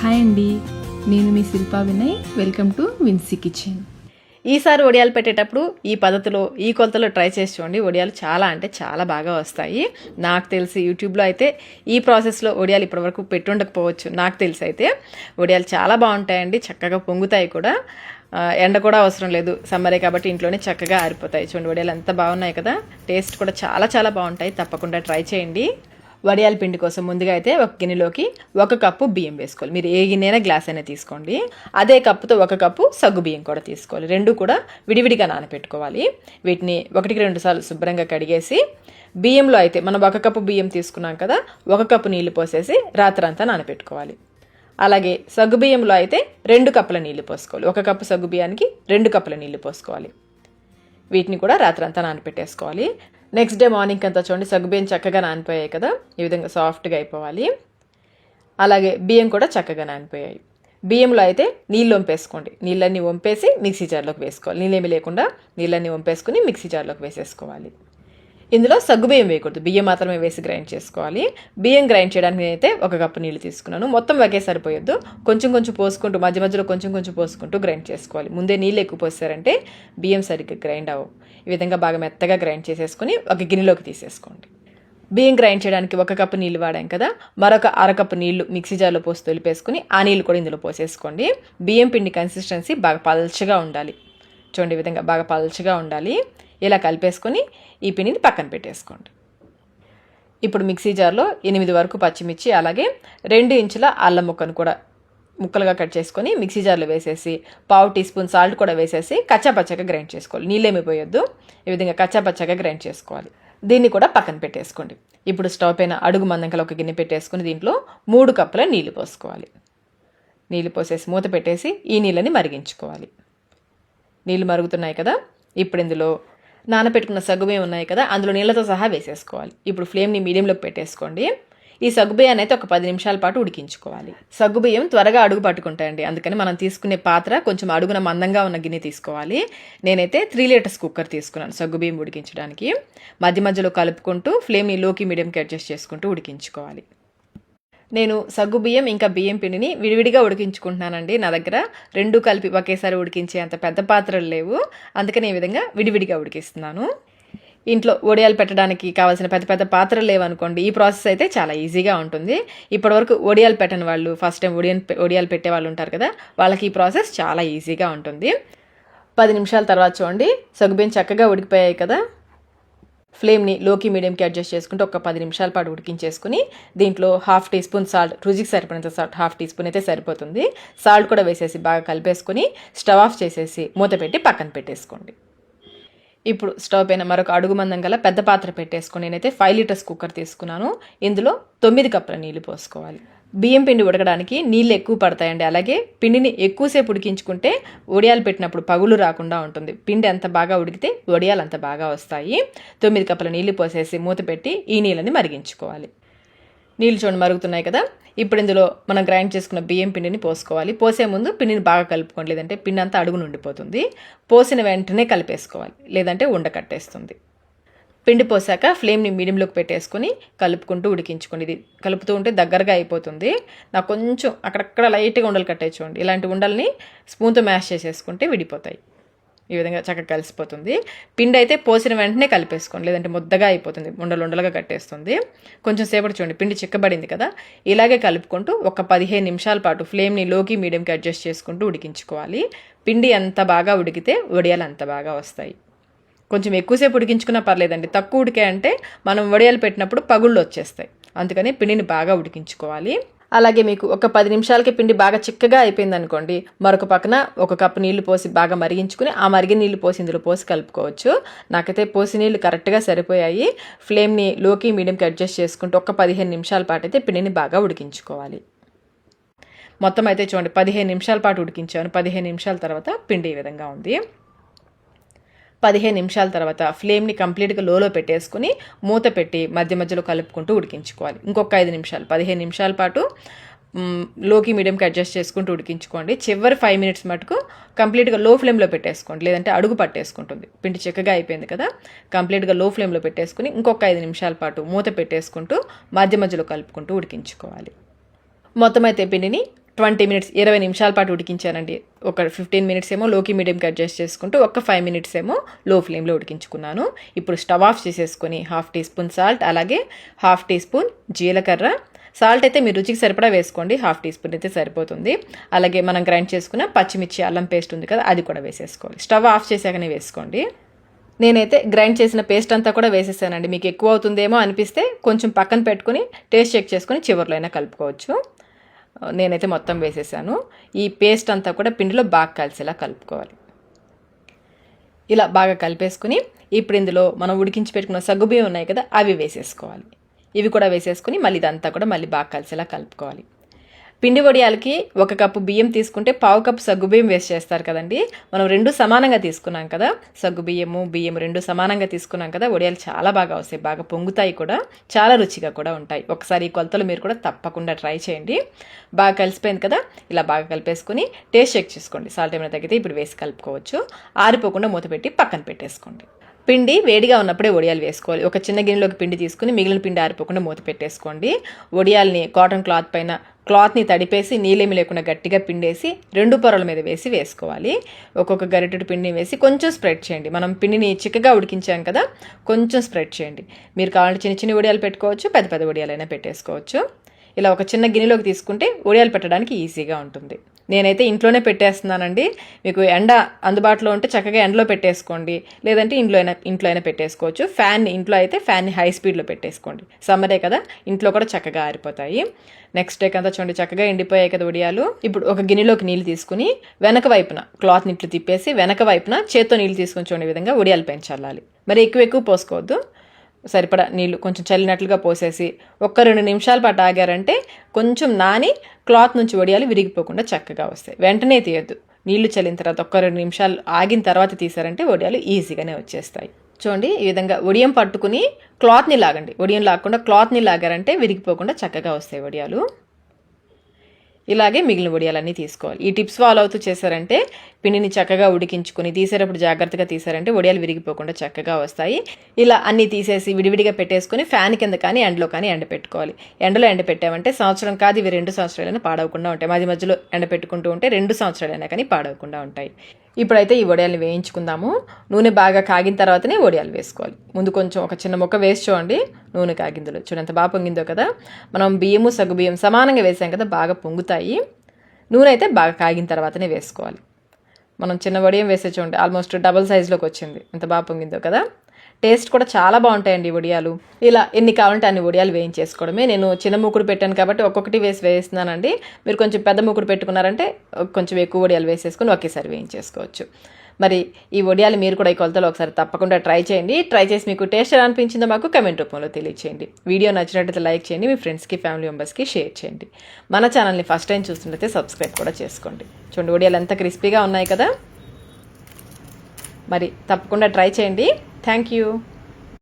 Hi అండి. నేను మీ Shilpa Vinay. Welcome to Vinsy kitchen. ఈసారి వడియాలు పెట్టేటప్పుడు ఈ పద్ధతిలో ఈ కొలతలో ట్రై చేసి చూడండి. వడియాలు చాలా అంటే చాలా బాగా వస్తాయి. నాకు తెలిసి యూట్యూబ్లో అయితే ఈ ప్రాసెస్లో వడియాలు ఇప్పటివరకు పెట్టుండకపోవచ్చు. నాకు తెలిసి అయితే వడియాలు చాలా బాగుంటాయండి. చక్కగా పొంగుతాయి కూడా. ఎండ కూడా అవసరం లేదు. సమ్మరే కాబట్టి ఇంట్లోనే చక్కగా ఆరిపోతాయి. చూడండి వడియాలు ఎంత బాగున్నాయి కదా. టేస్ట్ కూడా చాలా చాలా బాగుంటాయి. తప్పకుండా ట్రై చేయండి. వడియాల పిండి కోసం ముందుగా అయితే ఒక గిన్నెలోకి ఒక కప్పు బియ్యం వేసుకోవాలి. మీరు ఏ గిన్నెైనా గ్లాస్ అయినా తీసుకోండి. అదే కప్పుతో ఒక కప్పు సగ్గు బియ్యం కూడా తీసుకోవాలి. రెండు కూడా విడివిడిగా నానబెట్టుకోవాలి వీటిని ఒకటికి రెండు సార్లు శుభ్రంగా కడిగేసి బియ్యంలో అయితే మనం ఒక కప్పు బియ్యం తీసుకున్నాం కదా ఒక కప్పు నీళ్ళు పోసేసి రాత్రంతా నానబెట్టుకోవాలి అలాగే సగ్గు బియ్యంలో అయితే రెండు కప్పుల నీళ్ళు పోసుకోవాలి. ఒక కప్పు సగ్గు బియ్యానికి రెండు కప్పుల నీళ్ళు పోసుకోవాలి. వీటిని కూడా రాత్రంతా నానపెట్టేసుకోవాలి. నెక్స్ట్ డే మార్నింగ్ అంతా చూడండి సగ్గుబియ్యం చక్కగా నానిపోయాయి కదా. ఈ విధంగా సాఫ్ట్గా అయిపోవాలి. అలాగే బియ్యం కూడా చక్కగా నానిపోయాయి. బియ్యంలో అయితే నీళ్ళు వంపేసుకోండి. నీళ్ళన్నీ వంపేసి మిక్సీ జార్లోకి వేసుకోవాలి. నీళ్ళేమి లేకుండా నీళ్ళన్నీ వంపేసుకుని మిక్సీ జార్లోకి వేసేసుకోవాలి. ఇందులో సగ్గుబియ్యం వేయకూడదు. బియ్యం మాత్రమే వేసి గ్రైండ్ చేసుకోవాలి. బియ్యం గ్రైండ్ చేయడానికి నేనైతే ఒక కప్పు నీళ్ళు తీసుకున్నాను. మొత్తం ఒకే సరిపోయొద్దు. కొంచెం కొంచెం పోసుకుంటూ మధ్య మధ్యలో కొంచెం కొంచెం పోసుకుంటూ గ్రైండ్ చేసుకోవాలి. ముందే నీళ్ళు ఎక్కువ పోసారంటే బియ్యం సరిగ్గా గ్రైండ్ అవ్వవు. ఈ విధంగా బాగా మెత్తగా గ్రైండ్ చేసేసుకుని ఒక గిన్నెలోకి తీసేసుకోండి. బియ్యం గ్రైండ్ చేయడానికి ఒక కప్పు నీళ్ళు వాడాం కదా మరొక అరకప్పు నీళ్ళు మిక్సీ జార్లో పోసి తొలిపేసుకుని ఆ నీళ్ళు కూడా ఇందులో పోసేసుకోండి. బియ్యం పిండి కన్సిస్టెన్సీ బాగా పల్చగా ఉండాలి. చూడండి ఈ విధంగా బాగా పల్చగా ఉండాలి. ఇలా కలిపేసుకొని ఈ పిండిని పక్కన పెట్టేసుకోండి. ఇప్పుడు మిక్సీ జార్లో ఎనిమిది వరకు పచ్చిమిర్చి అలాగే రెండు ఇంచుల అల్లం ముక్కను కూడా ముక్కలుగా కట్ చేసుకొని మిక్సీ జార్లో వేసేసి పావు టీ స్పూన్ సాల్ట్ కూడా వేసేసి కచ్చాపచ్చగా గ్రైండ్ చేసుకోవాలి. నీళ్ళేమి పోయొద్దు. ఈ విధంగా కచ్చాపచ్చగా గ్రైండ్ చేసుకోవాలి. దీన్ని కూడా పక్కన పెట్టేసుకోండి. ఇప్పుడు స్టవ్ పైన అడుగు మందంకల ఒక గిన్నె పెట్టేసుకుని దీంట్లో మూడు కప్పుల నీళ్ళు పోసుకోవాలి. నీళ్ళు పోసేసి మూత పెట్టేసి ఈ నీళ్ళని మరిగించుకోవాలి. నీళ్ళు మరుగుతున్నాయి కదా. ఇప్పుడు ఇందులో నానబెట్టుకున్న సగ్గుబియ్యం ఉన్నాయి కదా అందులో నీళ్ళతో సహా వేసేసుకోవాలి. ఇప్పుడు ఫ్లేమ్ని మీడియంలోకి పెట్టేసుకోండి. ఈ సగ్గుబియ్యాన్ని అయితే ఒక పది నిమిషాల పాటు ఉడికించుకోవాలి. సగ్గుబియ్యం త్వరగా అడుగు పట్టుకుంటాయండి. అందుకని మనం తీసుకునే పాత్ర కొంచెం అడుగున మందంగా ఉన్న గిన్నె తీసుకోవాలి. నేనైతే త్రీ లీటర్స్ కుక్కర్ తీసుకున్నాను సగ్గుబియ్యం ఉడికించడానికి. మధ్య మధ్యలో కలుపుకుంటూ ఫ్లేమ్ని లోకి మీడియంకి అడ్జస్ట్ చేసుకుంటూ ఉడికించుకోవాలి. నేను సగ్గు బియ్యం ఇంకా బియ్యం పిండిని విడివిడిగా ఉడికించుకుంటున్నానండి నా దగ్గర. రెండు కలిపి ఒకేసారి ఉడికించే అంత పెద్ద పాత్రలు లేవు. అందుకని ఈ విధంగా విడివిడిగా ఉడికిస్తున్నాను. ఇంట్లో వడియాలు పెట్టడానికి కావాల్సిన పెద్ద పెద్ద పాత్రలు లేవనుకోండి ఈ ప్రాసెస్ అయితే చాలా ఈజీగా ఉంటుంది. ఇప్పటివరకు వడియాలు పెట్టని వాళ్ళు ఫస్ట్ టైం ఒడియన్ ఒడియాలు పెట్టే వాళ్ళు ఉంటారు కదా వాళ్ళకి ఈ ప్రాసెస్ చాలా ఈజీగా ఉంటుంది. పది నిమిషాల తర్వాత చూడండి సగ్గుబియ్యం చక్కగా ఉడికిపోయాయి కదా. ఫ్లేమ్ని లోకి మీడియంకి అడ్జస్ట్ చేసుకుంటే ఒక పది నిమిషాల పాటు ఉడికించేసుకుని దీంట్లో హాఫ్ టీ స్పూన్ సాల్ట్ రుచికి సరిపడినంత సాల్ట్ హాఫ్ టీ స్పూన్ అయితే సరిపోతుంది. సాల్ట్ కూడా వేసేసి బాగా కలిపేసుకుని స్టవ్ ఆఫ్ చేసేసి మూత పెట్టి పక్కన పెట్టేసుకోండి. ఇప్పుడు స్టవ్ పైన మరొక అడుగు మందం గల పెద్ద పాత్ర పెట్టేసుకుని నేనైతే ఫైవ్ లీటర్స్ కుక్కర్ తీసుకున్నాను. ఇందులో తొమ్మిది కప్పుల నీళ్ళు పోసుకోవాలి. బియ్యం పిండి ఉడకడానికి నీళ్ళు ఎక్కువ పడతాయండి. అలాగే పిండిని ఎక్కువసేపు ఉడికించుకుంటే వడియాలు పెట్టినప్పుడు పగులు రాకుండా ఉంటుంది. పిండి ఎంత బాగా ఉడికితే వడియాలు అంత బాగా వస్తాయి. తొమ్మిది కప్పుల నీళ్ళు పోసేసి మూత పెట్టి ఈ నీళ్ళని మరిగించుకోవాలి. నీళ్ళు చూడండి మరుగుతున్నాయి కదా. ఇప్పుడు ఇందులో మనం గ్రైండ్ చేసుకున్న బియ్యం పిండిని పోసుకోవాలి. పోసే ముందు పిండిని బాగా కలుపుకోండి. లేదంటే పిండి అంతా అడుగు నుండిపోతుంది. పోసిన వెంటనే కలిపేసుకోవాలి. లేదంటే ఉండ కట్టేస్తుంది. పిండి పోసాక ఫ్లేమ్ని మీడియంలోకి పెట్టేసుకొని కలుపుకుంటూ ఉడికించుకోండి. ఇది కలుపుతూ ఉంటే దగ్గరగా అయిపోతుంది. నాకు కొంచెం అక్కడక్కడ లైట్గా ఉండలు కట్టేసుకోండి ఇలాంటి ఉండల్ని స్పూన్తో మ్యాష్ చేసేసుకుంటే విడిపోతాయి. ఈ విధంగా చక్కగా కలిసిపోతుంది. పిండి అయితే పోసిన వెంటనే కలిపేసుకోండి. లేదంటే ముద్దగా అయిపోతుంది. ఉండలు ఉండలుగా కట్టేస్తుంది. కొంచెం సేపటి చూడండి. పిండి చిక్కబడింది కదా. ఇలాగే కలుపుకుంటూ ఒక పదిహేను నిమిషాల పాటు ఫ్లేమ్ని లోకి మీడియంకి అడ్జస్ట్ చేసుకుంటూ ఉడికించుకోవాలి. పిండి ఎంత బాగా ఉడికితే వడియాలు అంత బాగా వస్తాయి. కొంచెం ఎక్కువసేపు ఉడికించుకున్నా పర్లేదండి. తక్కువ ఉడికే అంటే మనం వడియాలు పెట్టినప్పుడు పగుళ్ళు వచ్చేస్తాయి. అందుకని పిండిని బాగా ఉడికించుకోవాలి. అలాగే మీకు ఒక పది నిమిషాలకి పిండి బాగా చిక్కగా అయిపోయింది అనుకోండి మరొక పక్కన ఒక కప్పు నీళ్ళు పోసి బాగా మరిగించుకుని ఆ మరిగిన నీళ్ళు పోసి ఇందులో పోసి కలుపుకోవచ్చు. నాకైతే పోసి నీళ్ళు కరెక్ట్గా సరిపోయాయి. ఫ్లేమ్ని లోకి మీడియంకి అడ్జస్ట్ చేసుకుంటూ ఒక పదిహేను నిమిషాల పాటు అయితే పిండిని బాగా ఉడికించుకోవాలి. మొత్తం అయితే చూడండి పదిహేను నిమిషాల పాటు ఉడికించాను. పదిహేను నిమిషాల తర్వాత పిండి ఈ విధంగా ఉంది. పదిహేను నిమిషాల తర్వాత ఫ్లేమ్ని కంప్లీట్గా లోలో పెట్టేసుకుని మూత పెట్టి మధ్య మధ్యలో కలుపుకుంటూ ఉడికించుకోవాలి. ఇంకొక ఐదు నిమిషాలు పదిహేను నిమిషాల పాటు లోకి మీడియంకి అడ్జస్ట్ చేసుకుంటూ ఉడికించుకోండి. చివరి ఫైవ్ మినిట్స్ మటుకు కంప్లీట్గా లో ఫ్లేమ్లో పెట్టేసుకోండి. లేదంటే అడుగు పట్టేసుకుంటుంది. పిండి చిక్కగా అయిపోయింది కదా? కంప్లీట్గా లో ఫ్లేమ్లో పెట్టేసుకుని ఇంకొక ఐదు నిమిషాల పాటు మూత పెట్టేసుకుంటూ మధ్య మధ్యలో కలుపుకుంటూ ఉడికించుకోవాలి. మొత్తం అయితే పిండిని ట్వంటీ మినిట్స్ ఇరవై నిమిషాల పాటు ఉడికించానండి. ఒక ఫిఫ్టీన్ మినిట్స్ ఏమో లోకి మీడియంకి అడ్జస్ట్ చేసుకుంటూ ఒక ఫైవ్ మినిట్స్ ఏమో లో ఫ్లేమ్లో ఉడికించుకున్నాను. ఇప్పుడు స్టవ్ ఆఫ్ చేసేసుకొని హాఫ్ టీ స్పూన్ సాల్ట్ అలాగే హాఫ్ టీ స్పూన్ జీలకర్ర. సాల్ట్ అయితే మీ రుచికి సరిపడా వేసుకోండి హాఫ్ టీ స్పూన్ అయితే సరిపోతుంది. అలాగే మనం గ్రైండ్ చేసుకున్న పచ్చిమిర్చి అల్లం పేస్ట్ ఉంది కదా అది కూడా వేసేసుకోవాలి. స్టవ్ ఆఫ్ చేశాకనే వేసుకోండి. నేనైతే గ్రైండ్ చేసిన పేస్ట్ అంతా కూడా వేసేసానండి. మీకు ఎక్కువ అవుతుందేమో అనిపిస్తే కొంచెం పక్కన పెట్టుకుని టేస్ట్ చెక్ చేసుకుని చివరిలో అయినా కలుపుకోవచ్చు. నేనైతే మొత్తం వేసేసాను. ఈ పేస్ట్ అంతా కూడా పిండిలో బాగా కలిసేలా కలుపుకోవాలి. ఇలా బాగా కలిపేసుకుని ఇప్పుడు ఇందులో మనం ఉడికించి పెట్టుకున్న సగ్గుబియ్యం ఉన్నాయి కదా అవి వేసేసుకోవాలి. ఇవి కూడా వేసేసుకుని మళ్ళీ ఇదంతా కూడా మళ్ళీ బాగా కలిసేలా కలుపుకోవాలి. పిండి వడియాలకి ఒక కప్పు బియ్యం తీసుకుంటే పావు కప్పు సగ్గుబియ్యం వేస్ట్ చేస్తారు కదండి. మనం రెండు సమానంగా తీసుకున్నాం కదా. సగ్గు బియ్యము బియ్యం రెండు సమానంగా తీసుకున్నాం కదా. వడియాలు చాలా బాగా వస్తాయి బాగా పొంగుతాయి కూడా చాలా రుచిగా కూడా ఉంటాయి. ఒకసారి ఈ కొలతలు మీరు కూడా తప్పకుండా ట్రై చేయండి. బాగా కలిసిపోయింది కదా. ఇలా బాగా కలిపేసుకుని టేస్ట్ చెక్ చేసుకోండి. సాల్ట్ ఏమైనా తగ్గితే ఇప్పుడు వేసి కలుపుకోవచ్చు. ఆరిపోకుండా మూత పెట్టి పక్కన పెట్టేసుకోండి. పిండి వేడిగా ఉన్నప్పుడే వడియాలు వేసుకోవాలి. ఒక చిన్న గిన్నెలోకి పిండి తీసుకుని మిగిలిన పిండి ఆరిపోకుండా మూత పెట్టేసుకోండి. వడియాల్ని కాటన్ క్లాత్ పైన క్లాత్ని తడిపేసి నీళ్ళేమి లేకుండా గట్టిగా పిండేసి రెండు పొరల మీద వేసి వేసుకోవాలి. ఒక్కొక్క గరిటెడు పిండిని వేసి కొంచెం స్ప్రెడ్ చేయండి. మనం పిండిని చిక్కగా ఉడికించాం కదా కొంచెం స్ప్రెడ్ చేయండి. మీరు కావాలంటే చిన్న చిన్న ఉడియాలు పెట్టుకోవచ్చు పెద్ద పెద్ద ఉడియాలైనా పెట్టేసుకోవచ్చు. ఇలా ఒక చిన్న గిన్నెలోకి తీసుకుంటే వడియాలు పెట్టడానికి ఈజీగా ఉంటుంది. నేనైతే ఇంట్లోనే పెట్టేస్తున్నానండి. మీకు ఎండ అందుబాటులో ఉంటే చక్కగా ఎండలో పెట్టేసుకోండి. లేదంటే ఇంట్లో అయినా ఇంట్లో అయినా పెట్టేసుకోవచ్చు. ఫ్యాన్ ఇంట్లో అయితే ఫ్యాన్ని హై స్పీడ్లో పెట్టేసుకోండి. సమ్మరే కదా ఇంట్లో కూడా చక్కగా ఆరిపోతాయి. నెక్స్ట్ డే కదా చూడండి చక్కగా ఎండిపోయాయి కదా వడియాలు ఇప్పుడు ఒక గిన్నెలోకి నీళ్ళు తీసుకుని వెనక వైపున క్లాత్ ఇట్లు తిప్పేసి వెనక వైపున చేత్తో నీళ్ళు తీసుకొని చూడండి విధంగా వడియాలు పెంచాలి. మరి ఎక్కువ ఎక్కువ పోసుకోవద్దు. సరిపడా నీళ్ళు కొంచెం చల్లినట్లుగా పోసేసి ఒక్క రెండు నిమిషాల పాటు ఆగారంటే కొంచెం నాని క్లాత్ నుంచి వడియాలు విరిగిపోకుండా చక్కగా వస్తాయి. వెంటనే తీయద్దు. నీళ్ళు చల్లిన తర్వాత ఒక్క రెండు నిమిషాలు ఆగిన తర్వాత తీసారంటే వడియాలు ఈజీగానే వచ్చేస్తాయి. చూడండి ఈ విధంగా వడియం పట్టుకుని క్లాత్ని లాగండి. వడియం లాగకుండా క్లాత్ని లాగారంటే విరిగిపోకుండా చక్కగా వస్తాయి వడియాలు. ఇలాగే మిగిలిన వడియాలన్నీ తీసుకోవాలి. ఈ టిప్స్ ఫాలో అవుతూ చేశారంటే పిండిని చక్కగా ఉడికించుకొని తీసేటప్పుడు జాగ్రత్తగా తీసారంటే వడియాలు విరిగిపోకుండా చక్కగా వస్తాయి. ఇలా అన్నీ తీసేసి విడివిడిగా పెట్టేసుకొని ఫ్యాన్ కింద కానీ ఎండలో కానీ ఎండ పెట్టుకోవాలి ఎండలో ఎండ పెట్టామంటే సంవత్సరం కాదు ఇవి రెండు సంవత్సరాలైనా పాడవకుండా ఉంటాయి. మధ్య మధ్యలో ఎండ పెట్టుకుంటూ ఉంటే రెండు సంవత్సరాలైనా కానీ పాడవకుండా ఉంటాయి. ఇప్పుడైతే ఈ వడియాలు వేయించుకుందాము. నూనె బాగా కాగిన తర్వాతనే వడియాలు వేసుకోవాలి. ముందు కొంచెం ఒక చిన్న ముక్క వేసి చూడండి. నూనె కాగిందులో. చూడండి బాగా పొంగిందో కదా. మనం బియ్యము సగ్గు బియ్యం సమానంగా వేసాం కదా బాగా పొంగుతాయి. నూనె అయితే బాగా కాగిన తర్వాతనే వేసుకోవాలి. మనం చిన్న వడియం వేసే చూడండి ఆల్మోస్ట్ డబల్ సైజులోకి వచ్చింది. ఎంత బాగా పొంగిందో కదా. టేస్ట్ కూడా చాలా బాగుంటాయండి వడియాలు. ఇలా ఎన్ని కావాలంటే అన్ని వడియాలు వేయించేసుకోవడమే. నేను చిన్న మూకుడు పెట్టాను కాబట్టి ఒక్కొక్కటి వేసి వేస్తున్నానండి. మీరు కొంచెం పెద్ద మూకుడు పెట్టుకున్నారంటే కొంచెం ఎక్కువ వడియాలు వేసేసుకొని ఒకేసారి వేయించేసుకోవచ్చు. మరి ఈ వడియాలు మీరు కూడా ఈ కొలతలో ఒకసారి తప్పకుండా ట్రై చేయండి. ట్రై చేసి మీకు టేస్ట్ ఎలా అనిపించిందో మాకు కమెంట్ రూపంలో తెలియచేయండి. వీడియో నచ్చినట్లయితే లైక్ చేయండి మీ ఫ్రెండ్స్కి ఫ్యామిలీ మెంబర్స్కి షేర్ చేయండి. మన ఛానల్ని ఫస్ట్ టైం చూస్తున్నట్లయితే సబ్స్క్రైబ్ కూడా చేసుకోండి. చూడండి వడియాలు ఎంత క్రిస్పీగా ఉన్నాయి కదా. మరి తప్పకుండా ట్రై చేయండి. Thank you.